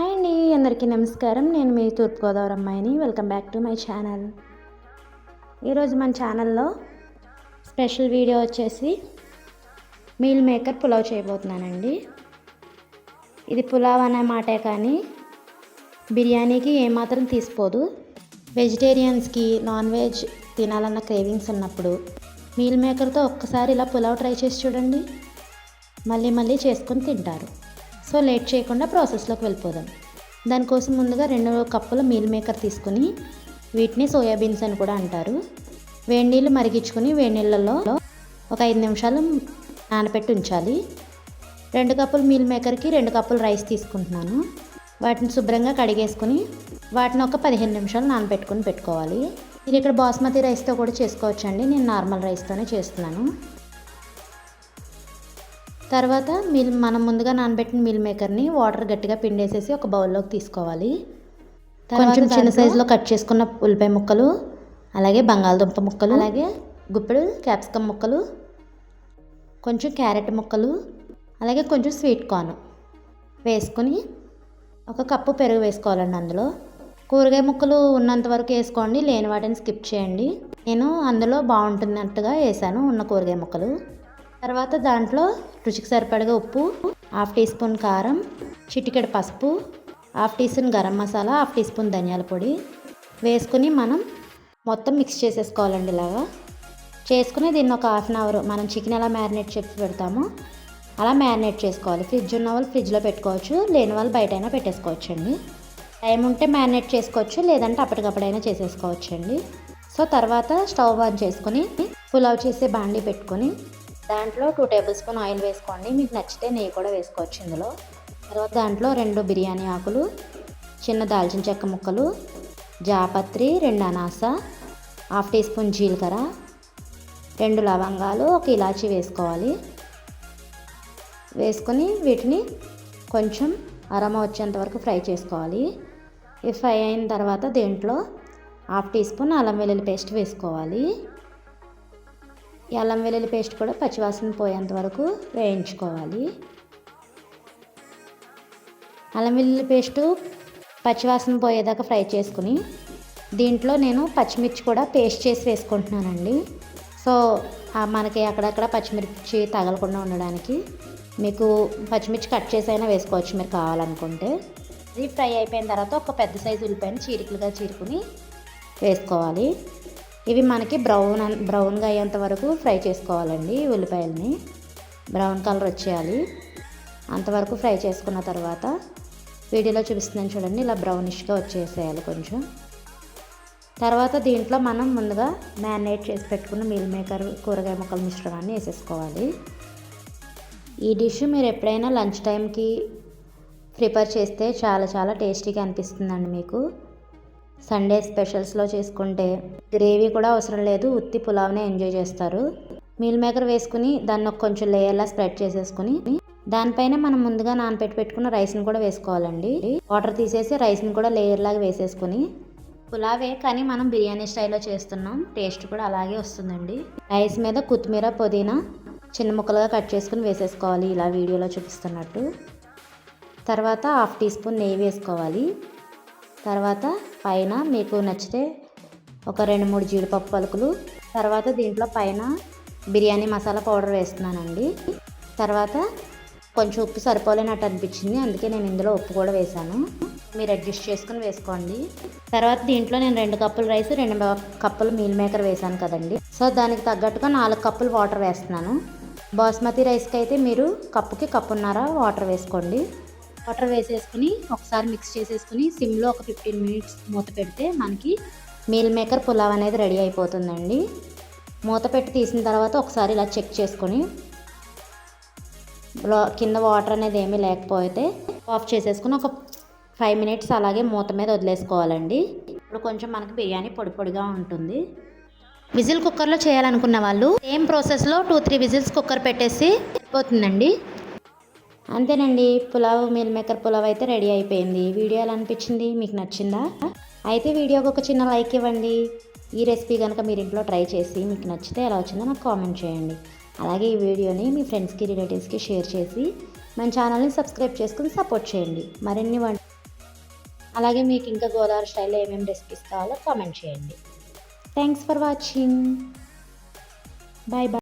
Hi అండి అందరికీ నమస్కారం. నేను మీ తూర్పుగోదావరి అమ్మాయిని. Welcome back to my channel ఈరోజు మన ఛానల్లో స్పెషల్ వీడియో వచ్చేసి మీల్ మేకర్ పులావ్ చేయబోతున్నానండి. ఇది పులావ్ అనే మాటే కానీ బిర్యానీకి ఏమాత్రం తీసిపోదు. వెజిటేరియన్స్కి నాన్ వెజ్ తినాలన్న క్రేవింగ్స్ ఉన్నప్పుడు మీల్ మేకర్తో ఒక్కసారి ఇలా పులావ్ ట్రై చేసి చూడండి. మళ్ళీ మళ్ళీ చేసుకొని తింటారు. సో లేట్ చేయకుండా ప్రాసెస్లోకి వెళ్ళిపోదాం. దానికోసం ముందుగా రెండు కప్పుల మీల్ మేకర్ తీసుకుని వీటిని సోయాబీన్స్ అని కూడా అంటారు. వేడి నీళ్ళు మరిగించుకుని వేడి నీళ్ళలో ఒక ఐదు నిమిషాలు నానబెట్టి ఉంచాలి. రెండు కప్పులు మీల్ మేకర్కి రెండు కప్పులు రైస్ తీసుకుంటున్నాను. వాటిని శుభ్రంగా కడిగేసుకుని వాటిని ఒక పదిహేను నిమిషాలు నానబెట్టుకుని పెట్టుకోవాలి. మీరు ఇక్కడ బాస్మతి రైస్తో కూడా చేసుకోవచ్చండి. నేను నార్మల్ రైస్తోనే చేస్తున్నాను. తర్వాత మిల్ మనం ముందుగా నానబెట్టిన మిల్ మేకర్ని వాటర్ గట్టిగా పిండేసేసి ఒక బౌల్లోకి తీసుకోవాలి. కొంచెం చిన్న సైజులో కట్ చేసుకున్న ఉల్లిపాయ ముక్కలు అలాగే బంగాళదుంప ముక్కలు అలాగే గుప్పెడు క్యాప్సికమ్ ముక్కలు కొంచెం క్యారెట్ ముక్కలు అలాగే కొంచెం స్వీట్ కార్న్ వేసుకొని ఒక కప్పు పెరుగు వేసుకోవాలండి అందులో. కూరగాయ ముక్కలు ఉన్నంత వరకు వేసుకోండి లేని వాటిని స్కిప్ చేయండి. నేను అందులో బాగుంటున్నట్టుగా వేసాను ఉన్న కూరగాయ ముక్కలు. తర్వాత దాంట్లో రుచికి సరిపడగా ఉప్పు హాఫ్ టీ స్పూన్ కారం చిటికెడు పసుపు half teaspoon garam masala half teaspoon ధనియాల పొడి వేసుకుని మనం మొత్తం మిక్స్ చేసేసుకోవాలండి ఇలాగా. చేసుకుని దీన్ని ఒక హాఫ్ అన్ అవర్ మనం చికెన్ ఎలా మ్యారినేట్ చేసి పెడతామో అలా మ్యారినేట్ చేసుకోవాలి. ఫ్రిడ్జ్ ఉన్న వాళ్ళు ఫ్రిడ్జ్లో పెట్టుకోవచ్చు లేని వాళ్ళు బయట అయినా పెట్టేసుకోవచ్చు అండి టైం ఉంటే మ్యారినేట్ చేసుకోవచ్చు లేదంటే అప్పటికప్పుడైనా చేసేసుకోవచ్చు అండి సో తర్వాత స్టవ్ ఆన్ చేసుకొని పులావ్ చేసే బాండీ పెట్టుకొని దాంట్లో టూ టేబుల్ స్పూన్ ఆయిల్ వేసుకోండి. మీకు నచ్చితే నెయ్యి కూడా వేసుకోవచ్చు ఇందులో. తర్వాత దాంట్లో రెండు బిర్యానీ ఆకులు చిన్న దాల్చిన చెక్క ముక్కలు జాపత్రి రెండు అనాస హాఫ్ టీ స్పూన్ జీలకర్ర రెండు లవంగాలు ఒక ఇలాచి వేసుకోవాలి. వేసుకొని వీటిని కొంచెం అరమ వచ్చేంత వరకు ఫ్రై చేసుకోవాలి. ఇవి ఫ్రై అయిన తర్వాత దీంట్లో హాఫ్ టీ స్పూన్ అల్లం వెల్లుల్లి పేస్ట్ వేసుకోవాలి. అల్లం వెల్లుల్లి పేస్ట్ కూడా పచ్చివాసన పోయేంత వరకు వేయించుకోవాలి. అల్లం వెల్లుల్లి పేస్టు పచ్చివాసన పోయేదాకా ఫ్రై చేసుకుని దీంట్లో నేను పచ్చిమిర్చి కూడా పేస్ట్ చేసి వేసుకుంటున్నానండి. సో మనకి అక్కడక్కడ పచ్చిమిర్చి తగలకుండా ఉండడానికి మీకు పచ్చిమిర్చి కట్ చేసి అయినా వేసుకోవచ్చు మీరు కావాలనుకుంటే. ఇది ఫ్రై అయిపోయిన తర్వాత ఒక పెద్ద సైజు ఉల్లిపాయను చీరికలుగా చీరుకుని వేసుకోవాలి. ఇవి మనకి బ్రౌన్ బ్రౌన్గా అయ్యేంత వరకు ఫ్రై చేసుకోవాలండి ఉల్లిపాయలని. బ్రౌన్ కలర్ వచ్చేయాలి. అంతవరకు ఫ్రై చేసుకున్న తర్వాత వీడియోలో చూపిస్తున్నాను చూడండి ఇలా బ్రౌనిష్గా వచ్చేసేయాలి కొంచెం. తర్వాత దీంట్లో మనం ముందుగా మ్యారినేట్ చేసి పెట్టుకున్న మీల్ మేకర్ కూరగాయ ముక్కల మిశ్రమాన్ని వేసేసుకోవాలి. ఈ డిష్ మీరు ఎప్పుడైనా లంచ్ టైంకి ప్రిపేర్ చేస్తే చాలా చాలా టేస్టీగా అనిపిస్తుందండి మీకు. సండే స్పెషల్స్లో చేసుకుంటే గ్రేవీ కూడా అవసరం లేదు ఉత్తి పులావ్నే ఎంజాయ్ చేస్తారు. మీల్ మేకర్ వేసుకుని దాన్ని కొంచెం లేయర్లా స్ప్రెడ్ చేసేసుకుని దానిపైన మనం ముందుగా నానపెట్టి పెట్టుకున్న రైస్ని కూడా వేసుకోవాలండి. వాటర్ తీసేసి రైస్ని కూడా లేయర్ లాగా వేసేసుకుని పులావే కానీ మనం బిర్యానీ స్టైల్లో చేస్తున్నాం టేస్ట్ కూడా అలాగే వస్తుందండి. రైస్ మీద కొత్తిమీర పుదీనా చిన్న ముక్కలుగా కట్ చేసుకుని వేసేసుకోవాలి ఇలా వీడియోలో చూపిస్తున్నట్టు. తర్వాత హాఫ్ టీ స్పూన్ నెయ్యి వేసుకోవాలి. తర్వాత పైన మీకు నచ్చితే ఒక రెండు మూడు జీడిపప్పు పలుకులు. తర్వాత దీంట్లో పైన బిర్యానీ మసాలా పౌడర్ వేస్తున్నానండి. తర్వాత కొంచెం ఉప్పు సరిపోలేనట్టు అనిపించింది అందుకే నేను ఇందులో ఉప్పు కూడా వేసాను మీరు అడ్జస్ట్ చేసుకుని వేసుకోండి. తర్వాత దీంట్లో నేను రెండు కప్పులు రైస్ రెండు కప్పులు మీల్ మేకర్ వేసాను కదండి. సో దానికి తగ్గట్టుగా నాలుగు కప్పులు వాటర్ వేస్తున్నాను. బాస్మతి రైస్కి అయితే మీరు కప్పుకి కప్పున్నర వాటర్ వేసుకోండి. వాటర్ వేసేసుకుని ఒకసారి మిక్స్ చేసేసుకుని సిమ్లో ఒక ఫిఫ్టీన్ మినిట్స్ మూత పెడితే మనకి మీల్ మేకర్ పులావ్ అనేది రెడీ అయిపోతుందండి. మూత పెట్టి తీసిన తర్వాత ఒకసారి ఇలా చెక్ చేసుకొని కింద వాటర్ అనేది ఏమీ లేకపోతే ఆఫ్ చేసేసుకుని ఒక ఫైవ్ మినిట్స్ అలాగే మూత మీద వదిలేసుకోవాలండి. ఇప్పుడు కొంచెం మనకి బిర్యానీ పొడి పొడిగా ఉంటుంది. విజిల్ కుక్కర్లో చేయాలనుకున్న వాళ్ళు సేమ్ ప్రాసెస్లో టూ త్రీ విజిల్స్ కుక్కర్ పెట్టేసి అయిపోతుందండి. అంతేనండి పులావ్ మీల్ మేకర్ పులావ్ అయితే రెడీ అయిపోయింది. వీడియో ఎలా అనిపించింది మీకు నచ్చిందా? అయితే వీడియోకి ఒక చిన్న లైక్ ఇవ్వండి. ఈ రెసిపీ కనుక మీరు ఇంట్లో ట్రై చేసి మీకు నచ్చితే ఎలా వచ్చిందో నాకు కామెంట్ చేయండి. అలాగే ఈ వీడియోని మీ ఫ్రెండ్స్కి రిలేటివ్స్కి షేర్ చేసి మన ఛానల్ని సబ్స్క్రైబ్ చేసుకుని సపోర్ట్ చేయండి. మరిన్ని అలాగే మీకు ఇంకా గోదావరి స్టైల్లో ఏమేమి రెసిపీస్ కావాలో కామెంట్ చేయండి. Thanks for watching. Bye bye